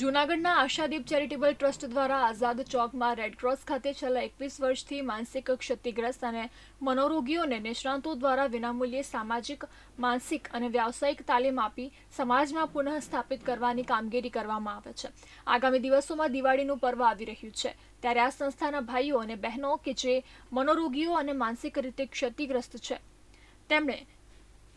જૂનાગઢના Ashadeep charitable trust દ્વારા આઝાદ ચોકમાં રેડક્રોસ ખાતે છેલ્લા એકવીસ વર્ષથી માનસિક ક્ષતિગ્રસ્ત અને મનોરોગીઓને નિષ્ણાંતો દ્વારા વિનામૂલ્યે સામાજિક, માનસિક અને વ્યાવસાયિક તાલીમ આપી સમાજમાં પુનઃ સ્થાપિત કરવાની કામગીરી કરવામાં આવે છે. આગામી દિવસોમાં દિવાળીનું પર્વ આવી રહ્યું છે. ત્યારે આ સંસ્થાના ભાઈઓ અને બહેનો કે જે મનોરોગીઓ અને માનસિક રીતે ક્ષતિગ્રસ્ત છે. તેમણે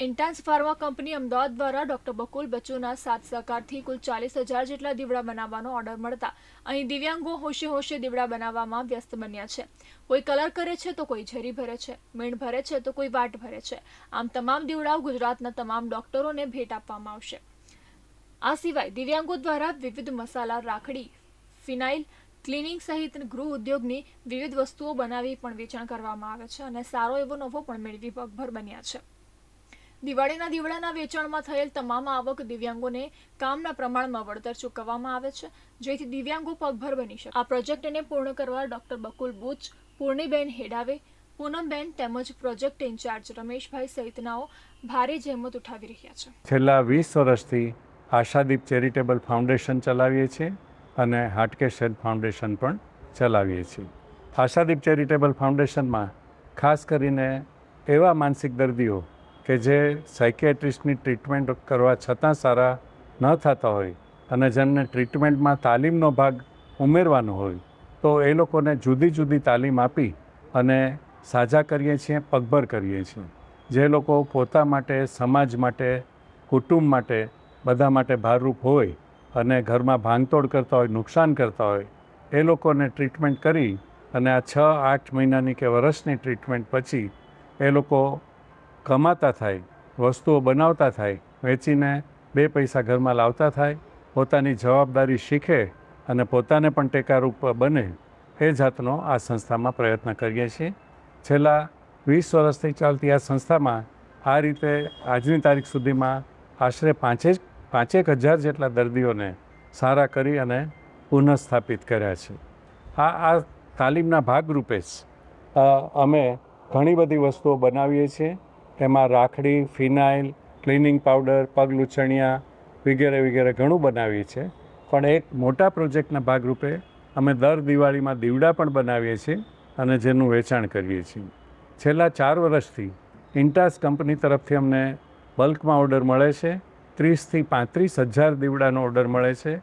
ઇન્ટાન્સ ફાર્મા કંપની અમદાવાદ દ્વારા ડોક્ટર બકુલ બચ્ચુના સાથ સહકારથી કુલ ચાલીસ હજાર જેટલા દીવડા બનાવવાનો ઓર્ડર મળતા અહીં દિવ્યાંગો હોશે હોશે દીવડા બનાવવામાં વ્યસ્ત બન્યા છે. કોઈ કલર કરે છે તો કોઈ ઝરી ભરે છે, મીણ ભરે છે તો કોઈ વાટ ભરે છે. આમ તમામ દીવડાઓ ગુજરાતના તમામ ડોક્ટરોને ભેટ આપવામાં આવશે. આ સિવાય દિવ્યાંગો દ્વારા વિવિધ મસાલા રાખડી, ફિનાઇલ, ક્લિનિંગ સહિત ગૃહ ઉદ્યોગની વિવિધ વસ્તુઓ બનાવી પણ વેચાણ કરવામાં આવે છે અને સારો એવો નફો પણ મેળવી પગભર બન્યા છે. દિવાળીના દીવડાના વેચાણમાં થયેલ તમામ આવક દિવ્યાંગોને કામના પ્રમાણમાં વળતર ચૂકવવામાં આવે છે, જેથી દિવ્યાંગો પગભર બની શકે. આ પ્રોજેક્ટને પૂર્ણ કરવા ડોક્ટર બકુલ બુચ, પૂર્ણિબેન હેડાવે, પૂનમબેન તેમજ પ્રોજેક્ટ ઇન્ચાર્જ રમેશભાઈ સહિતનાઓ ભારે જહેમત ઉઠાવી રહ્યા છે. છેલ્લા વીસ વર્ષથી આશાદીપ ચેરિટેબલ ફાઉન્ડેશન ચલાવીએ છીએ અને હાટકેશ હેલ્થ ફાઉન્ડેશન પણ ચલાવીએ છીએ. આશાદીપ ચેરિટેબલ ફાઉન્ડેશનમાં ખાસ કરીને એવા માનસિક દર્દીઓ કે જે સાયકેટ્રિસ્ટની ટ્રીટમેન્ટ કરવા છતાં સારા ન થતા હોય અને જેમને ટ્રીટમેન્ટમાં તાલીમનો ભાગ ઉમેરવાનો હોય, તો એ લોકોને જુદી જુદી તાલીમ આપી અને સાજા કરીએ છીએ, પગભર કરીએ છીએ. જે લોકો પોતા માટે, સમાજ માટે, કુટુંબ માટે બધા માટે ભારરૂપ હોય અને ઘરમાં ભાંગતોડ કરતા હોય, નુકસાન કરતા હોય, એ લોકોને ટ્રીટમેન્ટ કરી અને આ છ, આઠ મહિનાની કે વર્ષની ટ્રીટમેન્ટ પછી એ લોકો કમાતા થાય, વસ્તુઓ બનાવતા થાય, વેચીને બે પૈસા ઘરમાં લાવતા થાય, પોતાની જવાબદારી શીખે અને પોતાને પણ ટેકારૂપ બને, એ જાતનો આ સંસ્થામાં પ્રયત્ન કરીએ છીએ. છેલ્લા વીસ વર્ષથી ચાલતી આ સંસ્થામાં આ રીતે આજની તારીખ સુધીમાં આશરે પાંચેક પાંચેક હજાર જેટલા દર્દીઓને સારા કરી અને પુનઃસ્થાપિત કર્યા છે. આ આ તાલીમના ભાગરૂપે જ અમે ઘણી બધી વસ્તુઓ બનાવીએ છીએ. એમાં રાખડી, ફિનાઇલ, ક્લિનિંગ પાવડર, પગ લૂછણિયા વગેરે વગેરે ઘણું બનાવીએ છીએ. પણ એક મોટા પ્રોજેક્ટના ભાગરૂપે અમે દર દિવાળીમાં દીવડા પણ બનાવીએ છીએ અને જેનું વેચાણ કરીએ છીએ. છેલ્લા ચાર વર્ષથી ઇન્ટાસ કંપની તરફથી અમને બલ્કમાં ઓર્ડર મળે છે. ત્રીસથી પાંત્રીસ હજાર દીવડાનો ઓર્ડર મળે છે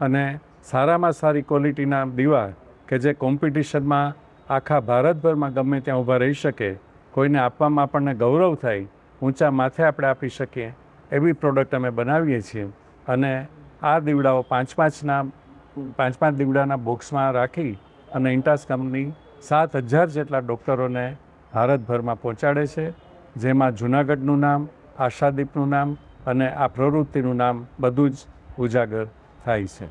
અને સારામાં સારી ક્વોલિટીના દીવા કે જે કોમ્પિટિશનમાં આખા ભારતભરમાં ગમે ત્યાં ઊભા રહી શકે કોઈને આપવામાં આપણને ગૌરવ થાય, ઊંચા માથે આપણે આપી શકીએ, એવી પ્રોડક્ટ અમે બનાવીએ છીએ. અને આ દીવડાઓ પાંચ પાંચના, પાંચ પાંચ દીવડાના બોક્સમાં રાખી અને ઇન્ટાસ કંપની સાત હજાર જેટલા ડૉક્ટરોને ભારતભરમાં પહોંચાડે છે, જેમાં જૂનાગઢનું નામ, આશાદીપનું નામ અને આ પ્રવૃત્તિનું નામ બધું જ ઉજાગર થાય છે.